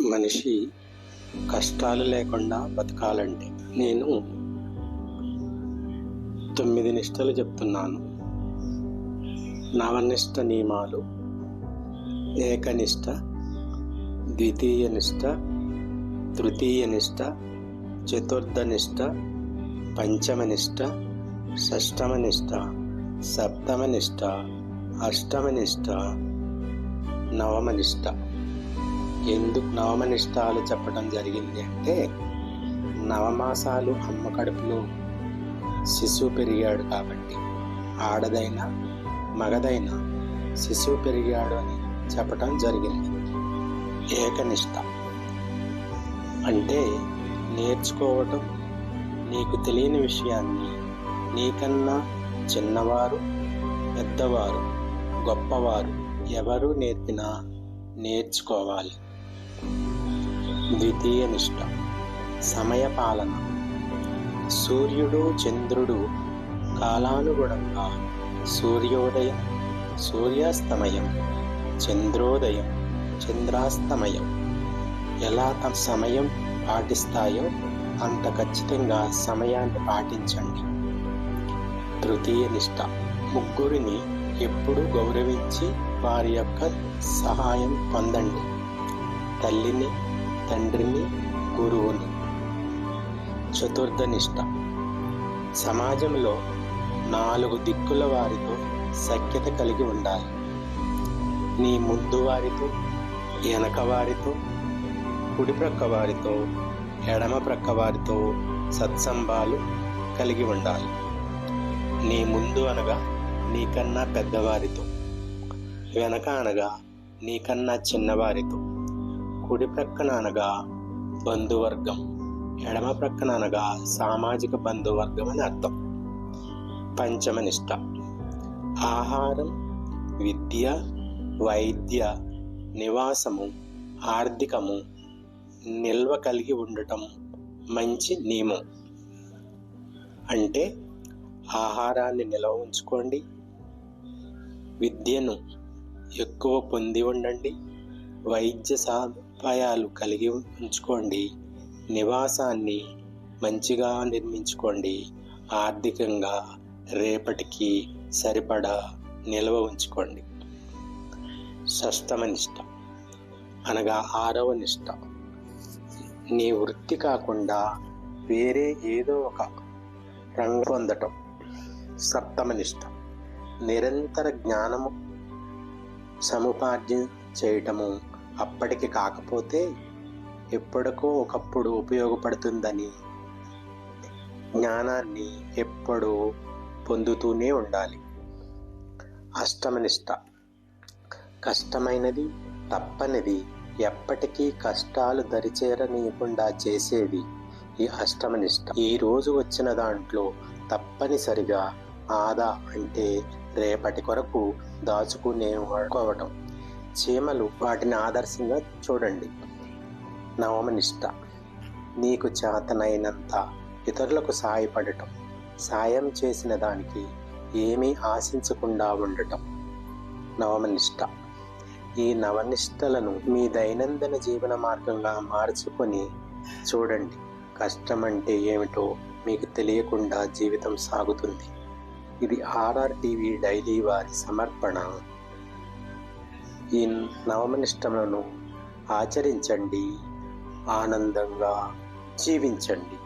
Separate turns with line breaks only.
మనిషి కష్టాలు లేకుండా బతకాలంటే నేను తొమ్మిది నిష్టలు చెప్తున్నాను. నవనిష్ట నియమాలు ఏకనిష్ట ద్వితీయ నిష్ట తృతీయ నిష్ట చతుర్థ నిష్ట పంచమ నిష్ట షష్టమ నిష్ట ఎందుకు నవమనిష్టాలు చెప్పడం జరిగింది అంటే నవమాసాలు అమ్మ కడుపులో శిశువు పెరిగాడు కాబట్టి. ఆడదైనా మగదైనా శిశువు పెరిగాడు అని చెప్పడం జరిగింది. ఏకనిష్ట. అంటే నేర్చుకోవటం నీకు తెలియని విషయాన్ని నీకన్నా చిన్నవారు పెద్దవారు గొప్పవారు ఎవరు నేర్పినా నేర్చుకోవాలి. ద్వితీయ నిష్ట సమయపాలన. సూర్యుడు చంద్రుడు కాలానుగుణంగా సూర్యోదయం సూర్యాస్తమయం చంద్రోదయం చంద్రాస్తమయం. ఎలా తమ సమయం పాటిస్తాయో అంత ఖచ్చితంగా సమయాన్ని పాటించండి. తృతీయ నిష్ట ముగ్గురిని ఎప్పుడు గౌరవించి వారి యొక్క సహాయం పొందండి. తల్లిని తండ్రిని గురువుని చతుర్థ నిష్ట. సమాజంలో నాలుగు దిక్కుల వారితో సఖ్యత కలిగి ఉండాలి. నీ ముందు వారితో వెనక వారితో కుడి ప్రక్క వారితో ఎడమ ప్రక్క వారితో సత్సంభాలు కలిగి ఉండాలి. నీ ముందు అనగా నీకన్నా పెద్దవారితో వెనక అనగా నీకన్నా చిన్నవారితో. కుడి ప్రక్కన అనగా బంధువర్గం. ఎడమ ప్రక్కన అనగా సామాజిక బంధువర్గం అని అర్థం. పంచమనిష్ట. ఆహారం విద్య వైద్య నివాసము ఆర్థికము నిల్వ కలిగి ఉండటం మంచి నియమం. అంటే ఆహారాన్ని నిల్వ ఉంచుకోండి. విద్యను ఎక్కువ పొంది ఉండండి. వైద్య సదుపాయాలు కలిగి ఉంచుకోండి. నివాసాన్ని మంచిగా నిర్మించుకోండి. ఆర్థికంగా రేపటికి సరిపడా నిల్వ ఉంచుకోండి. షష్టమ నిష్ట అనగా ఆరవ నిష్ట. నీ వృత్తి కాకుండా వేరే ఏదో ఒక రంగు పొందటం. సప్తమ నిష్ట నిరంతర జ్ఞానము సముపార్జన చేయటము అప్పటికి కాకపోతే ఎప్పటికో ఒకప్పుడు ఉపయోగపడుతుందని జ్ఞానాన్ని ఎప్పుడూ పొందుతూనే ఉండాలి. అష్టమనిష్ట. కష్టమైనది తప్పనిది. ఎప్పటికీ కష్టాలు దరిచేరనీయకుండా చేసేది ఈ అష్టమనిష్ట. ఈ రోజు వచ్చిన దాంట్లో తప్పనిసరిగా ఆదా అంటే రేపటి కొరకు దాచుకునే వాడుకోవటం చీమలు వాటిని ఆదర్శంగా చూడండి. నవమనిష్ట నీకు చేతనైనంత ఇతరులకు సాయపడటం సాయం చేసిన దానికి ఏమీ ఆశించకుండా ఉండటం. నవమనిష్ట ఈ నవనిష్టలను మీ దైనందిన జీవన మార్గంగా మార్చుకొని చూడండి. కష్టం అంటే ఏమిటో మీకు తెలియకుండా జీవితం సాగుతుంది. ఇది ఆర్ఆర్ టీవీ డైలీ వారి సమర్పణ. ఈ నవమనిష్టములను ఆచరించండి. ఆనందంగా జీవించండి.